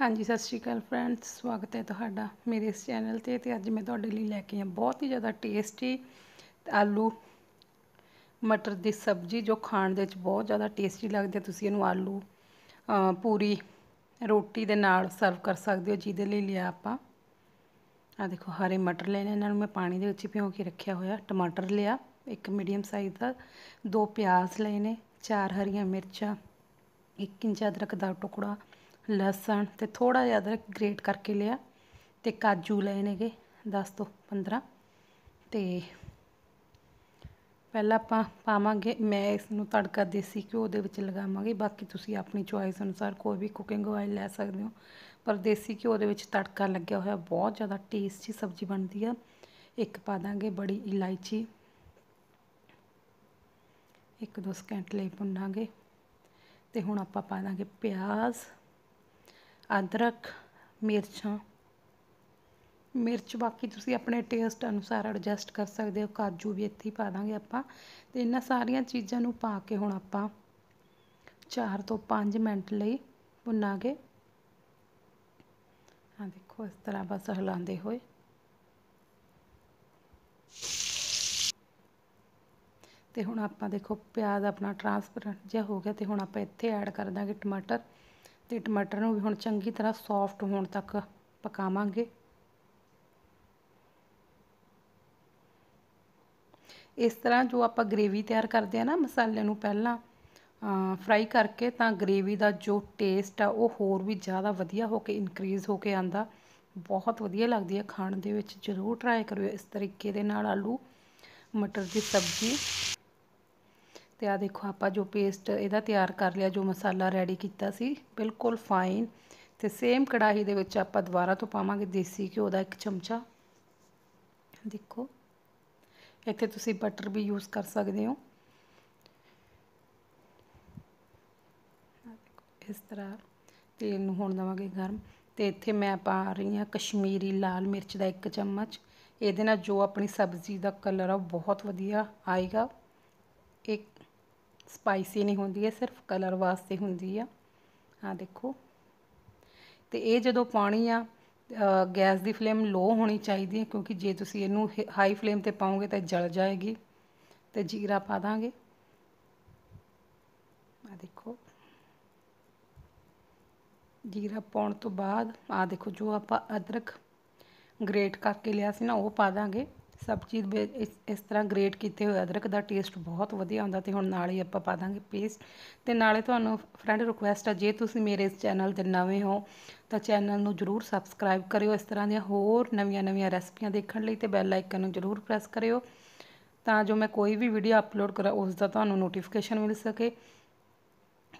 ਹਾਂਜੀ, ਸਤਿ ਸ਼੍ਰੀ ਅਕਾਲ ਫਰੈਂਡਸ ਸਵਾਗਤ ਹੈ ਤੁਹਾਡਾ ਮੇਰੇ ਇਸ ਚੈਨਲ ਤੇ ਤੇ ਅੱਜ ਮੈਂ ਤੁਹਾਡੇ ਲਈ ਲੈ ਕੇ ਆ ਬਹੁਤ ਹੀ ਜ਼ਿਆਦਾ ਟੇਸਟੀ ਆਲੂ ਮਟਰ ਦੀ ਸਬਜ਼ੀ ਜੋ ਖਾਣ ਦੇ ਵਿੱਚ ਬਹੁਤ ਜ਼ਿਆਦਾ ਟੇਸਟੀ ਲੱਗਦੀ ਹੈ ਤੁਸੀਂ ਇਹਨੂੰ ਆਲੂ ਪੂਰੀ ਰੋਟੀ ਦੇ ਨਾਲ ਸਰਵ ਕਰ ਸਕਦੇ ਹੋ, ਜਿਹਦੇ ਲਈ ਲਿਆ ਆਪਾਂ। ਆ ਦੇਖੋ, ਹਰੇ ਮਟਰ ਲੈਣੇ ਇਹਨਾਂ ਨੂੰ ਮੈਂ ਪਾਣੀ ਦੇ ਵਿੱਚ ਭਿਓ ਕੇ ਰੱਖਿਆ ਹੋਇਆ। ਟਮਾਟਰ ਲਿਆ, ਇੱਕ ਮੀਡੀਅਮ ਸਾਈਜ਼ ਦਾ। ਦੋ ਪਿਆਜ਼ ਲਏ ਨੇ, ਚਾਰ ਹਰੀਆਂ ਮਿਰਚਾਂ, ਇੱਕ ਇੰਚ ਅਦਰਕ ਦਾ ਟੁਕੜਾ ਲਸਣ ਤੇ ਥੋੜਾ ਜਿਹਾ ਅਦਰਕ ਗ੍ਰੇਟ ਕਰਕੇ ਲਿਆ ਤੇ ਕਾਜੂ ਲਏ ਨੇਗੇ 10 ਤੋਂ 15 ਤੇ ਪਹਿਲਾਂ ਆਪਾਂ ਪਾਵਾਂਗੇ, ਮੈਂ ਇਸ ਨੂੰ ਤੜਕਾ ਦੇਸੀ ਘਿਓ ਦੇ ਵਿੱਚ ਲਗਾਵਾਂਗੀ, ਬਾਕੀ ਤੁਸੀਂ ਆਪਣੀ ਚੁਆਇਸ ਅਨੁਸਾਰ ਕੋਈ ਵੀ ਕੁਕਿੰਗ ਆਇਲ ਲੈ ਸਕਦੇ ਹੋ। ਪਰ ਦੇਸੀ ਘਿਓ ਦੇ ਵਿੱਚ ਤੜਕਾ ਲੱਗਿਆ ਹੋਇਆ, ਬਹੁਤ ਜ਼ਿਆਦਾ ਟੇਸਟੀ ਸਬਜ਼ੀ ਬਣਦੀ ਆ। ਇੱਕ ਪਾ ਦਾਂਗੇ ਬੜੀ ਇਲਾਇਚੀ। ਇੱਕ ਦੋ ਸਕਿੰਟ ਲਈ ਭੁੰਨਾਂਗੇ। ਤੇ ਹੁਣ ਆਪਾਂ ਪਾ ਦਾਂਗੇ ਪਿਆਜ਼। ਅਦਰਕ, ਮਿਰਚਾਂ। ਮਿਰਚ ਬਾਕੀ ਤੁਸੀਂ ਆਪਣੇ ਟੇਸਟ ਅਨੁਸਾਰ ਐਡਜਸਟ ਕਰ ਸਕਦੇ ਹੋ। ਕਾਜੂ ਵੀ ਇੱਥੇ ਹੀ ਪਾ ਦਾਂਗੇ ਆਪਾਂ। ਤੇ ਇਹਨਾਂ ਸਾਰੀਆਂ ਚੀਜ਼ਾਂ ਨੂੰ ਪਾ ਕੇ ਹੁਣ ਆਪਾਂ 4 ਤੋਂ 5 ਮਿੰਟ ਲਈ ਭੁੰਨਾਂਗੇ। ਆ ਦੇਖੋ, ਇਸ ਤਰ੍ਹਾਂ ਬਸ ਹਿਲਾਉਂਦੇ ਹੋਏ। ਤੇ ਹੁਣ ਆਪਾਂ ਦੇਖੋ, ਪਿਆਜ਼ ਆਪਣਾ ਟਰਾਂਸਪੇਰੈਂਟ ਜਿਹਾ ਹੋ ਗਿਆ ਤੇ ਹੁਣ ਆਪਾਂ ਇੱਥੇ ਐਡ ਕਰ ਦਾਂਗੇ ਟਮਾਟਰ। ਤੇ ਟਮਾਟਰ ਨੂੰ ਵੀ ਹੁਣ ਚੰਗੀ ਤਰ੍ਹਾਂ ਸੌਫਟ ਹੋਣ ਤੱਕ ਪਕਾਵਾਂਗੇ। ਇਸ ਤਰ੍ਹਾਂ ਜੋ ਆਪਾਂ ਗ੍ਰੇਵੀ ਤਿਆਰ ਕਰਦੇ ਆ ਨਾ ਮਸਾਲੇ ਨੂੰ ਪਹਿਲਾਂ ਫਰਾਈ ਕਰਕੇ ਤਾਂ ਗ੍ਰੇਵੀ ਦਾ ਜੋ ਟੇਸਟ ਆ ਉਹ ਹੋਰ ਵੀ ਜ਼ਿਆਦਾ ਵਧੀਆ ਹੋ ਕੇ ਇਨਕਰੀਜ਼ ਹੋ ਕੇ ਆਂਦਾ। ਬਹੁਤ ਵਧੀਆ ਲੱਗਦੀ ਹੈ ਖਾਣ ਦੇ ਵਿੱਚ ਜ਼ਰੂਰ ਟਰਾਈ ਕਰਿਓ। ਇਸ ਤਰੀਕੇ ਦੇ ਨਾਲ ਆਲੂ, ਮਟਰ ਦੀ ਸਬਜ਼ੀ ਤੇ ਆ ਦੇਖੋ ਆਪਾਂ ਜੋ ਪੇਸਟ ਇਹਦਾ ਤਿਆਰ ਕਰ ਲਿਆ, ਜੋ ਮਸਾਲਾ ਰੈਡੀ ਕੀਤਾ ਸੀ, ਬਿਲਕੁਲ ਫਾਈਨ ਤੇ ਸੇਮ ਕੜਾਹੀ ਦੇ ਵਿੱਚ ਆਪਾਂ ਦੁਬਾਰਾ ਤੋਂ ਪਾਵਾਂਗੇ ਦੇਸੀ ਘਿਓ ਦਾ ਇੱਕ ਚਮਚਾ। ਦੇਖੋ, ਇੱਥੇ ਤੁਸੀਂ ਬਟਰ ਵੀ ਯੂਜ਼ ਕਰ ਸਕਦੇ ਹੋ। ਇਸ ਤਰ੍ਹਾਂ ਤੇਲ ਨੂੰ ਹੋਣ ਦਵਾਂਗੇ ਗਰਮ ਤੇ ਇੱਥੇ ਮੈਂ ਪਾ ਰਹੀ ਹਾਂ ਕਸ਼ਮੀਰੀ ਲਾਲ ਮਿਰਚ ਦਾ ਇੱਕ ਚਮਚ। ਇਹਦੇ ਨਾਲ ਜੋ ਆਪਣੀ ਸਬਜ਼ੀ ਦਾ ਕਲਰ ਆ ਬਹੁਤ ਵਧੀਆ ਆਏਗਾ। ਇੱਕ ਸਪਾਈਸੀ ਨਹੀਂ ਹੁੰਦੀ ਹੈ, ਸਿਰਫ ਕਲਰ ਵਾਸਤੇ ਹੁੰਦੀ ਆ। ਆ ਦੇਖੋ। ਤੇ ਇਹ ਜਦੋਂ ਪਾਣੀ ਆ ਗੈਸ ਦੀ ਫਲੇਮ ਲੋ ਹੋਣੀ ਚਾਹੀਦੀ ਹੈ, ਕਿਉਂਕਿ ਜੇ ਤੁਸੀਂ ਇਹਨੂੰ ਹਾਈ ਫਲੇਮ ਤੇ ਪਾਓਗੇ ਤਾਂ ਜਲ ਜਾਏਗੀ ਤੇ ਜੀਰਾ ਪਾ ਦਾਂਗੇ। ਆ ਦੇਖੋ। ਜੀਰਾ ਪਾਉਣ ਤੋਂ ਬਾਅਦ ਆ ਦੇਖੋ, ਜੋ ਆਪਾਂ ਅਦਰਕ ਗ੍ਰੇਟ ਕਰਕੇ ਲਿਆ ਸੀ ਨਾ, ਉਹ ਪਾ ਦਾਂਗੇ। ਸਬਜ਼ੀ ਇਸ ਇਸ ਤਰ੍ਹਾਂ ਗ੍ਰੇਟ ਕੀਤੇ ਹੋਏ ਅਦਰਕ ਦਾ ਟੇਸਟ ਬਹੁਤ ਵਧੀਆ ਆਉਂਦਾ ਤੇ ਹੁਣ ਨਾਲ ਹੀ ਆਪਾਂ ਪਾ ਦਾਂਗੇ ਪੇਸਟ ਤੇ ਨਾਲੇ ਤੁਹਾਨੂੰ ਫਰੈਂਡ ਰਿਕੁਐਸਟ ਆ, ਜੇ ਤੁਸੀਂ ਮੇਰੇ ਇਸ ਚੈਨਲ ਤੇ ਨਵੇਂ ਹੋ, ਤਾਂ ਚੈਨਲ ਨੂੰ ਜਰੂਰ ਸਬਸਕ੍ਰਾਈਬ ਕਰਿਓ ਇਸ ਤਰ੍ਹਾਂ ਦੀਆਂ ਹੋਰ ਨਵੀਆਂ-ਨਵੀਆਂ ਰੈਸਪੀਆਂ ਦੇਖਣ ਲਈ ਤੇ ਬੈਲ ਆਈਕਨ ਨੂੰ ਜਰੂਰ ਪ੍ਰੈਸ ਕਰਿਓ ਤਾਂ ਜੋ ਮੈਂ ਕੋਈ ਵੀ ਵੀਡੀਓ ਅਪਲੋਡ ਕਰਾਂ, ਉਸ ਦਾ ਤੁਹਾਨੂੰ ਨੋਟੀਫਿਕੇਸ਼ਨ ਮਿਲ ਸਕੇ।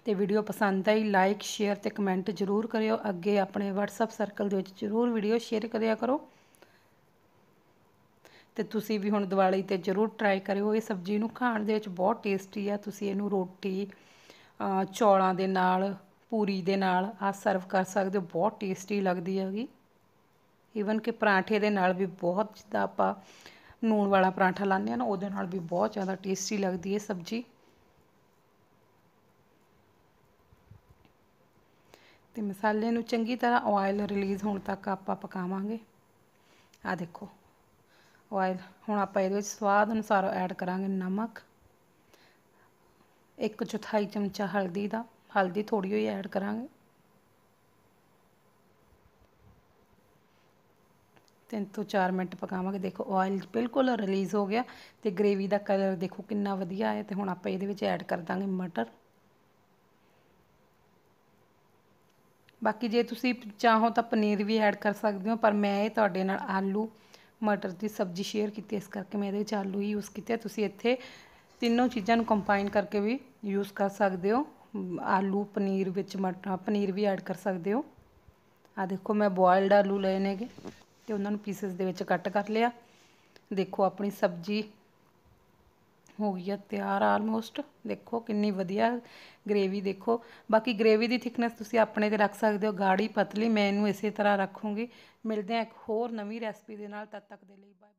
ਤੇ ਵੀਡੀਓ ਪਸੰਦ ਆਈ ਲਾਈਕ ਸ਼ੇਅਰ ਤੇ ਕਮੈਂਟ ਜਰੂਰ ਕਰਿਓ। ਅੱਗੇ ਆਪਣੇ WhatsApp ਸਰਕਲ ਦੇ ਵਿੱਚ ਜਰੂਰ ਵੀਡੀਓ ਸ਼ੇਅਰ ਕਰਿਆ ਕਰੋ। ਤੇ ਤੁਸੀਂ ਵੀ ਹੁਣ ਦੀਵਾਲੀ ਤੇ ਜ਼ਰੂਰ ਟਰਾਈ ਕਰਿਓ। ਇਹ ਸਬਜ਼ੀ ਨੂੰ ਖਾਣ ਦੇ ਵਿੱਚ ਬਹੁਤ ਟੇਸਟੀ ਆ। ਤੁਸੀਂ ਇਹਨੂੰ ਰੋਟੀ ਚੌਲਾਂ ਦੇ ਨਾਲ, ਪੂਰੀ ਦੇ ਨਾਲ ਆ ਸਰਵ ਕਰ ਸਕਦੇ ਹੋ। ਬਹੁਤ ਟੇਸਟੀ ਲੱਗਦੀ ਹੈਗੀ। ਈਵਨ ਕਿ ਪਰਾਂਠੇ ਦੇ ਨਾਲ ਵੀ ਬਹੁਤ ਜਿੱਦਾਂ ਆਪਾਂ ਨੂਣ ਵਾਲਾ ਪਰਾਂਠਾ ਲਾਉਂਦੇ ਆ ਨਾ, ਉਹਦੇ ਨਾਲ ਵੀ ਬਹੁਤ ਜ਼ਿਆਦਾ ਟੇਸਟੀ ਲੱਗਦੀ ਹੈ ਸਬਜ਼ੀ। ਤੇ ਮਸਾਲੇ ਨੂੰ ਚੰਗੀ ਤਰ੍ਹਾਂ ਆਇਲ ਰਿਲੀਜ਼ ਹੋਣ ਤੱਕ ਆਪਾਂ ਪਕਾਵਾਂਗੇ। ਆ ਦੇਖੋ। ਆਇਲ ਹੁਣ ਆਪਾਂ ਇਹਦੇ ਵਿੱਚ ਸਵਾਦ ਅਨੁਸਾਰ ਐਡ ਕਰਾਂਗੇ ਨਮਕ। ਇੱਕ ਚੌਥਾਈ ਚਮਚਾ ਹਲਦੀ ਦਾ। ਹਲਦੀ ਥੋੜੀ ਹੋਈ ਐਡ ਕਰਾਂਗੇ। ਤਿੰਨ ਤੋਂ 4 ਮਿੰਟ ਪਕਾਵਾਂਗੇ। ਦੇਖੋ ਆਇਲ ਬਿਲਕੁਲ ਰਿਲੀਜ਼ ਹੋ ਗਿਆ ਤੇ ਗ੍ਰੇਵੀ ਦਾ ਕਲਰ ਦੇਖੋ ਕਿੰਨਾ ਵਧੀਆ ਆਇਆ ਤੇ ਹੁਣ ਆਪਾਂ ਇਹਦੇ ਵਿੱਚ ਐਡ ਕਰ ਦਾਂਗੇ ਮਟਰ। ਬਾਕੀ ਜੇ ਤੁਸੀਂ ਚਾਹੋ ਤਾਂ ਪਨੀਰ ਵੀ ਐਡ ਕਰ ਸਕਦੇ ਹੋ, ਪਰ ਮੈਂ ਇਹ ਤੁਹਾਡੇ ਨਾਲ ਆਲੂ ਮਟਰ ਦੀ ਸਬਜ਼ੀ ਸ਼ੇਅਰ ਕੀਤੀ, ਇਸ ਕਰਕੇ ਮੈਂ ਇਹਦੇ ਵਿੱਚ ਆਲੂ ਹੀ ਯੂਜ਼ ਕੀਤੇ ਤੁਸੀਂ ਇੱਥੇ ਤਿੰਨੋਂ ਚੀਜ਼ਾਂ ਨੂੰ ਕੰਬਾਈਨ ਕਰਕੇ ਵੀ ਯੂਜ਼ ਕਰ ਸਕਦੇ ਹੋ। ਆਲੂ, ਪਨੀਰ ਵਿੱਚ ਮਟਰ ਪਨੀਰ ਵੀ ਐਡ ਕਰ ਸਕਦੇ ਹੋ। ਆ ਦੇਖੋ, ਮੈਂ ਬੋਇਲਡ ਆਲੂ ਲਏ ਨੇਗੇ ਤੇ ਉਹਨਾਂ ਨੂੰ ਪੀਸਸ ਦੇ ਵਿੱਚ ਕੱਟ ਕਰ ਲਿਆ। ਦੇਖੋ, ਆਪਣੀ ਸਬਜ਼ੀ ਹੋ ਗਈ ਆ ਤਿਆਰ ਆਲਮੋਸਟ ਦੇਖੋ ਕਿੰਨੀ ਵਧੀਆ ਗ੍ਰੇਵੀ ਦੇਖੋ। ਬਾਕੀ ਗ੍ਰੇਵੀ ਦੀ ਥਿਕਨੈਸ ਤੁਸੀਂ ਆਪਣੇ ਤੇ ਰੱਖ ਸਕਦੇ ਹੋ, ਗਾੜੀ ਪਤਲੀ। ਮੈਂ ਇਹਨੂੰ ਇਸੇ ਤਰ੍ਹਾਂ ਰੱਖੂੰਗੀ। ਮਿਲਦੇ ਆ ਇੱਕ ਹੋਰ ਨਵੀਂ ਰੈਸਪੀ ਦੇ ਨਾਲ। ਤਦ ਤੱਕ ਦੇ ਲਈ ਬਾਏ